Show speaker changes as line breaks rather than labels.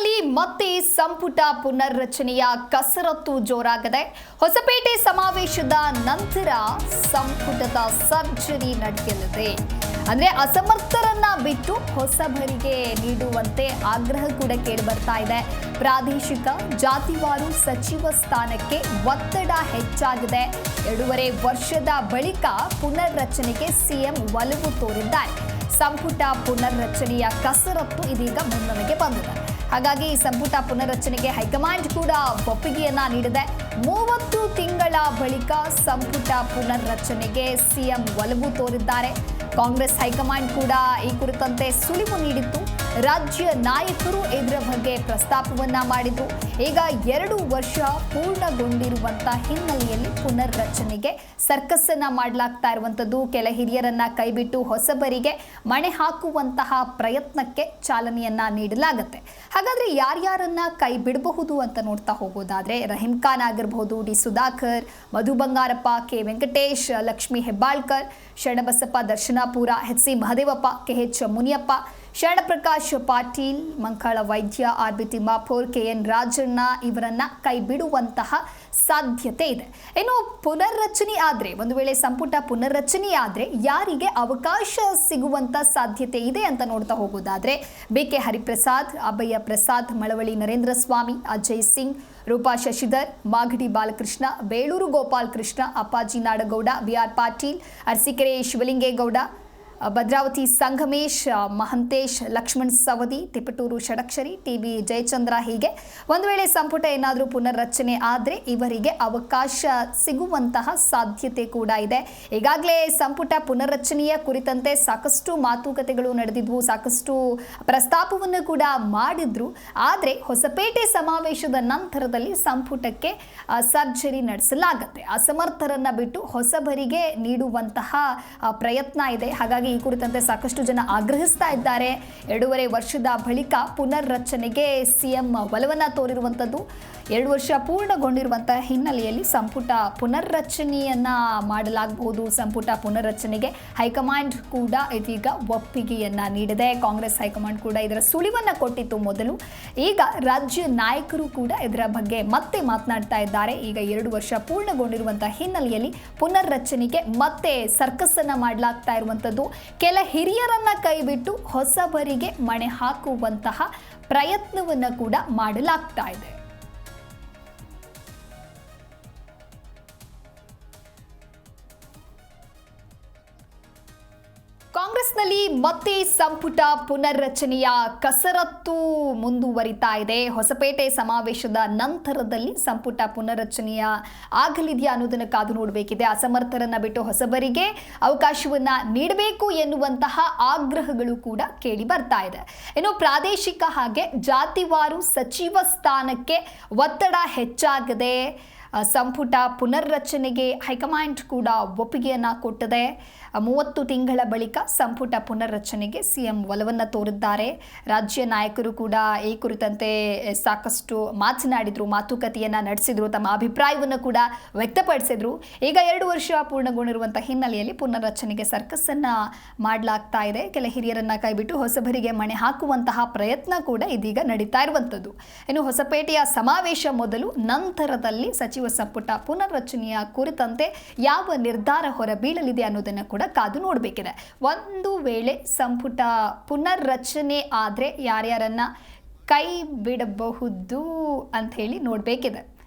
ಕಾಂಗ್ರೆಸ್ನಲ್ಲಿ ಮತ್ತೆ ಸಂಪುಟ ಪುನರ್ರಚನೆಯ ಕಸರತ್ತು ಜೋರಾಗದೆ. ಹೊಸಪೇಟೆ ಸಮಾವೇಶದ ನಂತರ ಸಂಪುಟದ ಸರ್ಜರಿ ನಡೆಯಲಿದೆ. ಅಂದ್ರೆ ಅಸಮರ್ಥರನ್ನ ಬಿಟ್ಟು ಹೊಸಬರಿಗೆ ನೀಡುವಂತೆ ಆಗ್ರಹ ಕೂಡ ಕೇಳಿ ಬರ್ತಾ ಇದೆ. ಪ್ರಾದೇಶಿಕ ಜಾತಿವಾರು ಸಚಿವ ಸ್ಥಾನಕ್ಕೆ ಒತ್ತಡ ಹೆಚ್ಚಾಗಿದೆ. ಎರಡೂವರೆ ವರ್ಷದ ಬಳಿಕ ಪುನರ್ರಚನೆಗೆ ಸಿಎಂ ಒಲವು ತೋರಿದ್ದಾರೆ. ಸಂಪುಟ ಪುನರ್ರಚನೆಯ ಕಸರತ್ತು ಇದೀಗ ಮುನ್ನಡೆಗೆ ಬಂದಿದೆ. ಹಾಗಾಗಿ ಈ ಸಂಪುಟ ಪುನರ್ರಚನೆಗೆ ಹೈಕಮಾಂಡ್ ಕೂಡ ಒಪ್ಪಿಗೆಯನ್ನ ನೀಡಿದೆ. ಮೂವತ್ತು ತಿಂಗಳ ಬಳಿಕ ಸಂಪುಟ ಪುನರ್ರಚನೆಗೆ ಸಿಎಂ ಒಲವು ತೋರಿದ್ದಾರೆ. ಕಾಂಗ್ರೆಸ್ ಹೈಕಮಾಂಡ್ ಕೂಡ ಈ ಕುರಿತಂತೆ ಸುಳಿವು ನೀಡಿತ್ತು. ರಾಜ್ಯ ನಾಯಕರು ಇದರ ಬಗ್ಗೆ ಪ್ರಸ್ತಾಪವನ್ನ ಮಾಡಿದ್ರು. ಈಗ ಎರಡು ವರ್ಷ ಪೂರ್ಣಗೊಂಡಿರುವಂತ ಹಿನ್ನೆಲೆಯಲ್ಲಿ ಪುನರ್ರಚನೆಗೆ ಸರ್ಕಸ್ ಅನ್ನ ಮಾಡಲಾಗ್ತಾ ಇರುವಂತದ್ದು ಕೆಲ ಹಿರಿಯರನ್ನ ಕೈಬಿಟ್ಟು ಹೊಸಬರಿಗೆ ಮಣೆ ಹಾಕುವಂತಹ ಪ್ರಯತ್ನಕ್ಕೆ ಚಾಲನೆಯನ್ನ ನೀಡಲಾಗುತ್ತೆ. ಹಾಗಾದ್ರೆ ಯಾರ್ಯಾರನ್ನ ಕೈ ಬಿಡಬಹುದು ಅಂತ ನೋಡ್ತಾ ಹೋಗೋದಾದ್ರೆ ರಹೀಂ ಖಾನ್ ಆಗಿರಬಹುದು, D Sudhakar, Madhu Bangarappa, K Venkatesh, Lakshmi Hebbalkar, Sharanabasappa Darshanapur, H C Mahadevappa, K H Muniyappa Sharanaprakash Patil Mankala Vaidya R B Timmapur K N Rajanna ಇವರನ್ನ ಕೈ ಬಿಡುವಂತಹ ಸಾಧ್ಯತೆ ಇದೆ. ಇನ್ನು ಪುನರ್ರಚನೆ ಆದ್ರೆ, ಒಂದು ವೇಳೆ ಸಂಪುಟ ಪುನರ್ರಚನೆ ಆದ್ರೆ ಯಾರಿಗೆ ಅವಕಾಶ ಸಿಗುವಂತ ಸಾಧ್ಯತೆ ಇದೆ ಅಂತ ನೋಡ್ತಾ ಹೋಗೋದಾದ್ರೆ B K Hariprasad, Abhaya Prasad, Malavalli Narendra Swamy, Ajay Singh, Roopa Shashidhar, Magadi Balakrishna, Belur Gopal Krishna Appaji Nadagouda, B R Patil, Arsikere Shivalingegowda Bhadravati Sangamesh Mahantesh, Laxman Savadi, Tiptur Shadakshari T B Jayachandra ಹೀಗೆ ಒಂದು ವೇಳೆ ಸಂಪುಟ ಏನಾದರೂ ಪುನರ್ರಚನೆ ಆದರೆ ಇವರಿಗೆ ಅವಕಾಶ ಸಿಗುವಂತಹ ಸಾಧ್ಯತೆ ಕೂಡ ಇದೆ. ಈಗಾಗಲೇ ಸಂಪುಟ ಪುನರ್ರಚನೆಯ ಕುರಿತಂತೆ ಸಾಕಷ್ಟು ಮಾತುಕತೆಗಳು ನಡೆದಿದ್ವು, ಸಾಕಷ್ಟು ಪ್ರಸ್ತಾಪವನ್ನು ಕೂಡ ಮಾಡಿದ್ರು. ಆದರೆ ಹೊಸಪೇಟೆ ಸಮಾವೇಶದ ನಂತರದಲ್ಲಿ ಸಂಪುಟಕ್ಕೆ ಸರ್ಜರಿ ನಡೆಸಲಾಗುತ್ತೆ. ಅಸಮರ್ಥರನ್ನ ಬಿಟ್ಟು ಹೊಸಬರಿಗೆ ನೀಡುವಂತಹ ಪ್ರಯತ್ನ ಇದೆ. ಹಾಗಾಗಿ ಈ ಕುರಿತಂತೆ ಸಾಕಷ್ಟು ಜನ ಆಗ್ರಹಿಸ್ತಾ ಇದ್ದಾರೆ. ಎರಡೂವರೆ ವರ್ಷದ ಬಳಿಕ ಪುನರ್ ರಚನೆಗೆ ಸಿಎಂ ಒಲವನ್ನು ತೋರಿರುವಂಥದ್ದು ಎರಡು ವರ್ಷ ಪೂರ್ಣಗೊಂಡಿರುವಂತಹ ಹಿನ್ನೆಲೆಯಲ್ಲಿ ಸಂಪುಟ ಪುನರ್ರಚನೆಯನ್ನ ಮಾಡಲಾಗಬಹುದು ಸಂಪುಟ ಪುನರ್ರಚನೆಗೆ ಹೈಕಮಾಂಡ್ ಕೂಡ ಇದೀಗ ಒಪ್ಪಿಗೆಯನ್ನ ನೀಡಿದೆ. ಕಾಂಗ್ರೆಸ್ ಹೈಕಮಾಂಡ್ ಕೂಡ ಇದರ ಸುಳಿವನ್ನ ಕೊಟ್ಟಿತ್ತು ಮೊದಲು. ಈಗ ರಾಜ್ಯ ನಾಯಕರು ಕೂಡ ಇದರ ಬಗ್ಗೆ ಮತ್ತೆ ಮಾತನಾಡ್ತಾ ಇದ್ದಾರೆ. ಈಗ ಎರಡು ವರ್ಷ ಪೂರ್ಣಗೊಂಡಿರುವಂತಹ ಹಿನ್ನೆಲೆಯಲ್ಲಿ ಪುನರ್ರಚನೆಗೆ ಮತ್ತೆ ಸರ್ಕಸ್ಸನ್ನು ಮಾಡಲಾಗ್ತಾ ಇರುವಂಥದ್ದು ಕೆಲ ಹಿರಿಯರನ್ನ ಕೈಬಿಟ್ಟು ಹೊಸಬರಿಗೆ ಮಣೆ ಹಾಕುವಂತಹ ಪ್ರಯತ್ನವನ್ನ ಕೂಡ ಮಾಡಲಾಗ್ತಾ ಇದೆ. ಕಾಂಗ್ರೆಸ್ನಲ್ಲಿ ಮತ್ತೆ ಸಂಪುಟ ಪುನರ್ರಚನೆಯ ಕಸರತ್ತು ಮುಂದುವರಿತಾ ಇದೆ. ಹೊಸಪೇಟೆ ಸಮಾವೇಶದ ನಂತರದಲ್ಲಿ ಸಂಪುಟ ಪುನರ್ರಚನೆಯ ಆಗಲಿದೆಯಾ ಅನ್ನೋದನ್ನು ಕಾದು ನೋಡಬೇಕಿದೆ. ಅಸಮರ್ಥರನ್ನ ಬಿಟ್ಟು ಹೊಸಬರಿಗೆ ಅವಕಾಶವನ್ನ ನೀಡಬೇಕು ಎನ್ನುವಂತಹ ಆಗ್ರಹಗಳು ಕೂಡ ಕೇಳಿ ಬರ್ತಾ ಇದೆ. ಇನ್ನು ಪ್ರಾದೇಶಿಕ ಹಾಗೆ ಜಾತಿವಾರು ಸಚಿವ ಸ್ಥಾನಕ್ಕೆ ಒತ್ತಡ ಹೆಚ್ಚಾಗದೆ ಸಂಪುಟ ಪುನರ್ರಚನೆಗೆ ಹೈಕಮಾಂಡ್ ಕೂಡ ಒಪ್ಪಿಗೆಯನ್ನ ಕೊಟ್ಟಿದೆ. ಮೂವತ್ತು ತಿಂಗಳ ಬಳಿಕ ಸಂಪುಟ ಪುನರ್ರಚನೆಗೆ ಸಿಎಂ ಒಲವನ್ನು ತೋರಿದ್ದಾರೆ. ರಾಜ್ಯ ನಾಯಕರು ಕೂಡ ಈ ಕುರಿತಂತೆ ಸಾಕಷ್ಟು ಮಾತನಾಡಿದರು, ಮಾತುಕತೆಯನ್ನು ನಡೆಸಿದ್ರು, ತಮ್ಮ ಅಭಿಪ್ರಾಯವನ್ನು ಕೂಡ ವ್ಯಕ್ತಪಡಿಸಿದ್ರು. ಈಗ ಎರಡು ವರ್ಷ ಪೂರ್ಣಗೊಂಡಿರುವಂಥ ಹಿನ್ನೆಲೆಯಲ್ಲಿ ಪುನರ್ರಚನೆಗೆ ಸರ್ಕಸ್ಸನ್ನು ಮಾಡಲಾಗ್ತಾ ಇದೆ. ಕೆಲ ಹಿರಿಯರನ್ನ ಕೈಬಿಟ್ಟು ಹೊಸಬರಿಗೆ ಮಣೆ ಹಾಕುವಂತಹ ಪ್ರಯತ್ನ ಕೂಡ ಇದೀಗ ನಡೀತಾ ಇರುವಂಥದ್ದು ಇನ್ನು ಹೊಸಪೇಟೆಯ ಸಮಾವೇಶ ಮೊದಲು ನಂತರದಲ್ಲಿ ಸಚಿವ ಸಂಪುಟ ಪುನರ್ರಚನೆಯ ಕುರಿತಂತೆ ಯಾವ ನಿರ್ಧಾರ ಹೊರಬೀಳಲಿದೆ ಅನ್ನೋದನ್ನು ಕೂಡ ಕಾದು ನೋಡಬೇಕಿದೆ. ಒಂದು ವೇಳೆ ಸಂಪುಟ ಪುನರ್ರಚನೆ ಆದರೆ ಯಾರ್ಯಾರನ್ನ ಕೈ ಬಿಡಬಹುದು ಅಂತ ಹೇಳಿ ನೋಡಬೇಕಿದೆ.